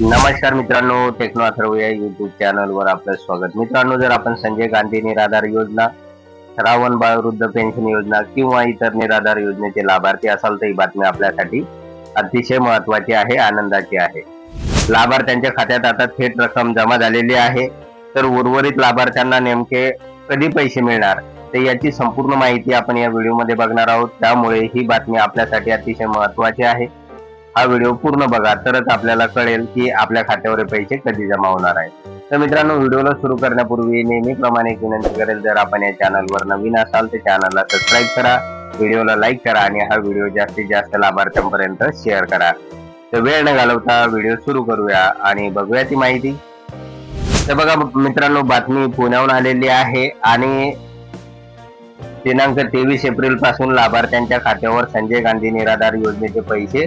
नमस्कार मित्रांनो टेक्नो अथर्व या युट्यूब चॅनलवर आपलं स्वागत. मित्रांनो जर आपण संजय गांधी निराधार योजना श्रावण बाळ वृद्ध पेन्शन योजना किंवा इतर निराधार योजनेचे लाभार्थी असाल तर ही बातमी आपल्यासाठी अतिशय महत्वाची आहे आनंदाची आहे. लाभार्थ्यांच्या खात्यात आता थेट रक्कम जमा झालेली आहे. तर उर्वरित लाभार्थ्यांना नेमके कधी पैसे मिळणार? तर याची संपूर्ण माहिती आपण या व्हिडिओमध्ये बघणार आहोत. त्यामुळे ही बातमी आपल्यासाठी अतिशय महत्वाची आहे. हा व्हिडिओ पूर्ण बघा तरच आपल्याला कळेल की आपल्या खात्यावर पैसे कधी जमा होणार आहेत. तर मित्रांनो व्हिडिओला सुरू करण्यापूर्वी नेहमीप्रमाणे एक विनंती करेल जर आपण या चॅनलवर नवीन असाल तर चॅनलला सबस्क्राईब करा व्हिडिओला लाईक करा आणि हा व्हिडिओ जास्तीत जास्त लाभार्थ्यांपर्यंत शेअर करा. तर वेळ न घालवता व्हिडिओ सुरू करूया आणि बघूया ती माहिती. तर बघा मित्रांनो बातमी पुण्याहून आलेली आहे आणि दिनांक तेवीस एप्रिलपासून लाभार्थ्यांच्या खात्यावर संजय गांधी निराधार योजनेचे पैसे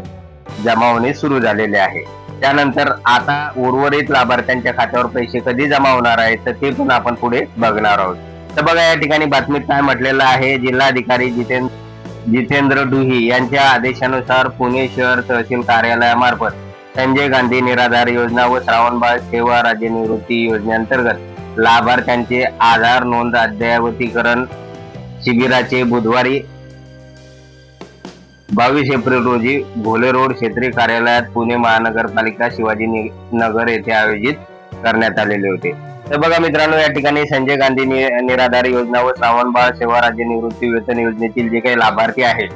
जमा होणे सुरू झालेले आहे. त्यानंतर आता उर्वरित लाभार्थ्यांच्या खात्यावर पैसे कधी जमा होणार आहेत तर ते पण आपण पुढे बघणार आहोत. तर बघा या ठिकाणी बातमीत काय म्हटलेलं आहे. जिल्हाधिकारी जितेंद्र जितेंद्र डुही यांच्या आदेशानुसार पुणे शहर तहसील कार्यालयामार्फत संजय गांधी निराधार योजना व श्रावणबाळ सेवा राज्य निवृत्ती योजनेअंतर्गत लाभार्थ्यांचे आधार नोंद अद्ययावतीकरण शिबिराचे बुधवारी बावीस एप्रिल रोजी भोले रोड क्षेत्रीय कार्यालयात पुणे महानगरपालिका शिवाजी नगर येथे आयोजित करण्यात आलेले होते. तर बघा मित्रांनो या ठिकाणी संजय गांधी निराधार योजना व श्रावणबाळ सेवा राज्य निवृत्ती वेतन योजनेतील जे काही लाभार्थी आहेत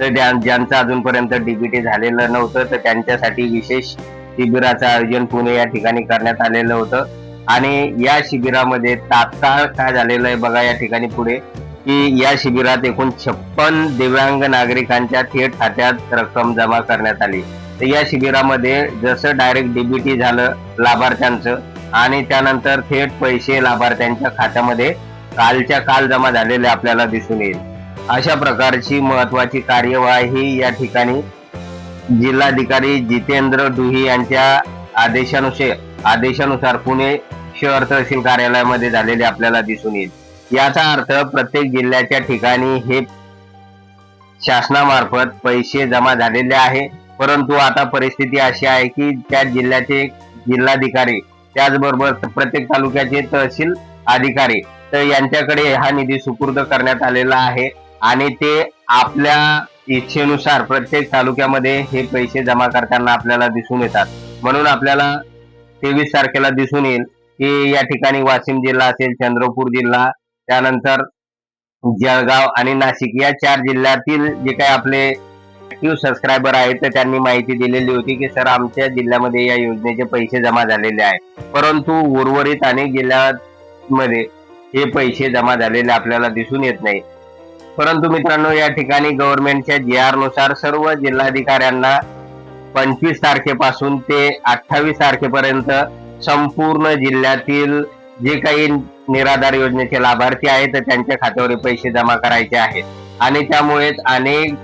तर ज्यांचं अजूनपर्यंत डीबीटी झालेलं नव्हतं तर त्यांच्यासाठी विशेष शिबिराचं आयोजन पुणे या ठिकाणी करण्यात आलेलं होतं. आणि या शिबिरामध्ये तात्काळ काय झालेलं आहे बघा या ठिकाणी पुढे. की या शिबिरात एकूण छप्पन दिव्यांग नागरिकांच्या थेट खात्यात रक्कम जमा करण्यात आली. तर या शिबिरामध्ये जसं डायरेक्ट डीबीटी झालं लाभार्थ्यांचं आणि त्यानंतर थेट पैसे लाभार्थ्यांच्या खात्यामध्ये कालच्या काल जमा झालेले आपल्याला दिसून येईल. अशा प्रकारची महत्वाची कार्यवाही या ठिकाणी जिल्हाधिकारी जितेंद्र डुही यांच्या आदेशानुसार आदेशानुसार पुणे शहर तहसील कार्यालयामध्ये झालेले आपल्याला दिसून येईल. याचा अर्थ प्रत्येक जिल्ह्याच्या ठिकाणी हे शासनामार्फत पैसे जमा झालेले आहे. परंतु आता परिस्थिती अशी आहे की त्या जिल्ह्याचे जिल्हाधिकारी त्याचबरोबर प्रत्येक तालुक्याचे तहसील अधिकारी तर यांच्याकडे हा निधी सुपूर्द करण्यात आलेला आहे आणि ते आपल्या इच्छेनुसार प्रत्येक तालुक्यामध्ये हे पैसे जमा करताना आपल्याला दिसून येतात. म्हणून आपल्याला तेवीस तारखेला दिसून येईल की या ठिकाणी वाशिम जिल्हा असेल चंद्रपूर जिल्हा त्यानंतर जळगाव आणि नाशिक या चार जिल्ह्यातील जे काही आपले ऍक्टिव्ह सबस्क्रायबर आहेत तर त्यांनी माहिती दिलेली होती की सर आमच्या जिल्ह्यामध्ये या योजनेचे पैसे जमा झालेले आहेत. परंतु उर्वरित अनेक जिल्ह्यांमध्ये हे पैसे जमा झालेले आपल्याला दिसून येत नाही. परंतु मित्रांनो या ठिकाणी गव्हर्नमेंटच्या जी आरनुसार सर्व जिल्हाधिकाऱ्यांना पंचवीस तारखेपासून ते अठ्ठावीस तारखेपर्यंत संपूर्ण जिल्ह्यातील जे काही निराधार योजनेचे लाभार्थी आहेत तर त्यांच्या खात्यावर पैसे जमा करायचे आहेत. आणि त्यामुळेच अनेक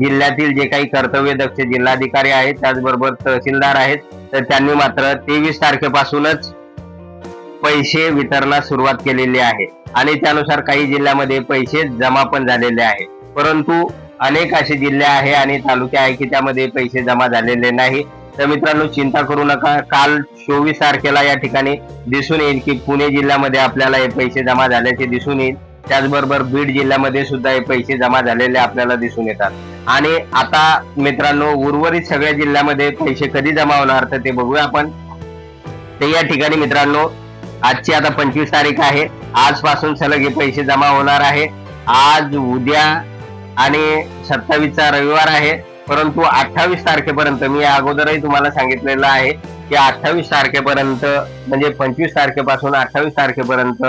जिल्ह्यातील जे काही कर्तव्य दक्ष जिल्हाधिकारी आहेत त्याचबरोबर तहसीलदार आहेत तर त्यांनी मात्र तेवीस तारखेपासूनच पैसे वितरणास सुरुवात केलेली आहे. आणि त्यानुसार काही जिल्ह्यामध्ये पैसे जमा पण झालेले आहे. परंतु अनेक असे जिल्हे आहे आणि तालुके आहे की त्यामध्ये पैसे जमा झालेले नाही. तर मित्रांनो चिंता करू नका. काल चोवीस तारखेला या ठिकाणी दिसून येईल की पुणे जिल्ह्यामध्ये आपल्याला हे पैसे जमा झाल्याचे दिसून येईल. त्याचबरोबर बीड जिल्ह्यामध्ये सुद्धा हे पैसे जमा झालेले आपल्याला दिसून येतात. आणि आता मित्रांनो उर्वरित सगळ्या जिल्ह्यामध्ये पैसे कधी जमा होणार तर ते बघूया आपण. ते या ठिकाणी मित्रांनो आजची आता पंचवीस तारीख आहे. आजपासून सलग हे पैसे जमा होणार आहे. आज उद्या आणि सत्तावीसचा रविवार आहे. परंतु अठ्ठावीस तारखेपर्यंत मी अगोदरही तुम्हाला सांगितलेलं आहे की अठ्ठावीस तारखेपर्यंत म्हणजे पंचवीस तारखेपासून अठ्ठावीस तारखेपर्यंत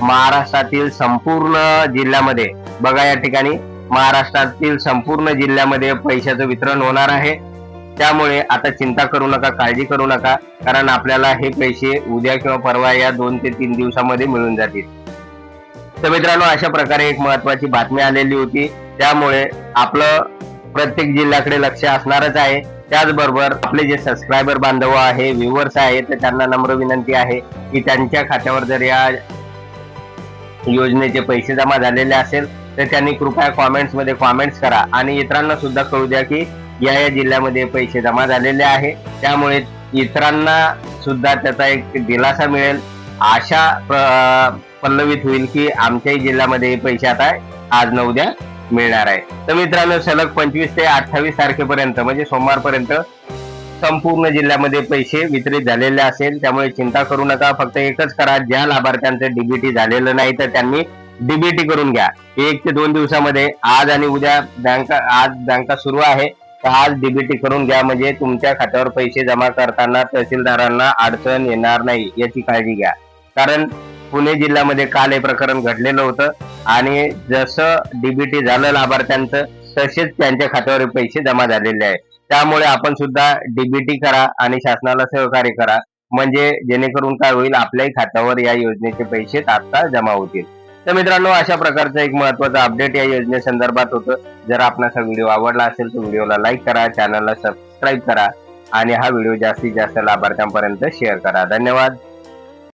महाराष्ट्रातील संपूर्ण जिल्ह्यामध्ये बघा या ठिकाणी महाराष्ट्रातील संपूर्ण जिल्ह्यामध्ये पैशाचं वितरण होणार आहे. त्यामुळे आता चिंता करू नका काळजी करू नका कारण आपल्याला हे पैसे उद्या किंवा परवा या दोन ते तीन दिवसामध्ये मिळून जातील. तर मित्रांनो अशा प्रकारे एक महत्वाची बातमी आलेली होती. त्यामुळे आपलं प्रत्येक जिल्ह्याकडे लक्ष असणारच आहे. त्याचबरोबर आपले जे सबस्क्रायबर बांधव आहे व्ह्युअर्स आहेत तर त्यांना नम्र विनंती आहे की त्यांच्या खात्यावर जर या योजनेचे पैसे जमा झालेले असेल तर त्यांनी कृपया कॉमेंट्समध्ये कॉमेंट्स करा. आणि इतरांना सुद्धा कळू द्या की या या जिल्ह्यामध्ये पैसे जमा झालेले आहे. त्यामुळे इतरांना सुद्धा त्याचा एक दिलासा मिळेल. आशा पल्लवित होईल की आमच्याही जिल्ह्यामध्ये पैसे आता आज न उद्या मिळणार आहे. तर मित्रांनो सलग पंचवीस ते अठ्ठावीस तारखेपर्यंत म्हणजे सोमवारपर्यंत संपूर्ण जिल्ह्यामध्ये पैसे वितरित झालेले असेल. त्यामुळे चिंता करू नका. फक्त एकच करा ज्या लाभार्थ्यांचं डीबीटी झालेलं नाही तर त्यांनी डीबीटी करून घ्या. एक ते दोन दिवसामध्ये आज आणि उद्या बँका आज बँका सुरू आहे तर आज डीबीटी करून घ्या. म्हणजे तुमच्या खात्यावर पैसे जमा करताना तहसीलदारांना अडचण येणार नाही याची काळजी घ्या. कारण पुणे जिल्ह्यामध्ये काल हे प्रकरण घडलेलं होतं. आणि जसं डीबीटी झालं लाभार्थ्यांचं तसेच त्यांच्या खात्यावर पैसे जमा झालेले आहेत. त्यामुळे आपण सुद्धा डीबीटी करा आणि शासनाला सहकार्य करा. म्हणजे जेणेकरून काय होईल आपल्याही खात्यावर या योजनेचे पैसे तात्काळ जमा होतील. तर मित्रांनो अशा प्रकारचं एक महत्वाचं अपडेट या योजनेसंदर्भात होतं. जर आपणास हा व्हिडिओ आवडला असेल तर व्हिडिओला लाईक करा चॅनलला सबस्क्राईब करा. आणि हा व्हिडिओ जास्तीत जास्त लाभार्थ्यांपर्यंत शेअर करा. धन्यवाद.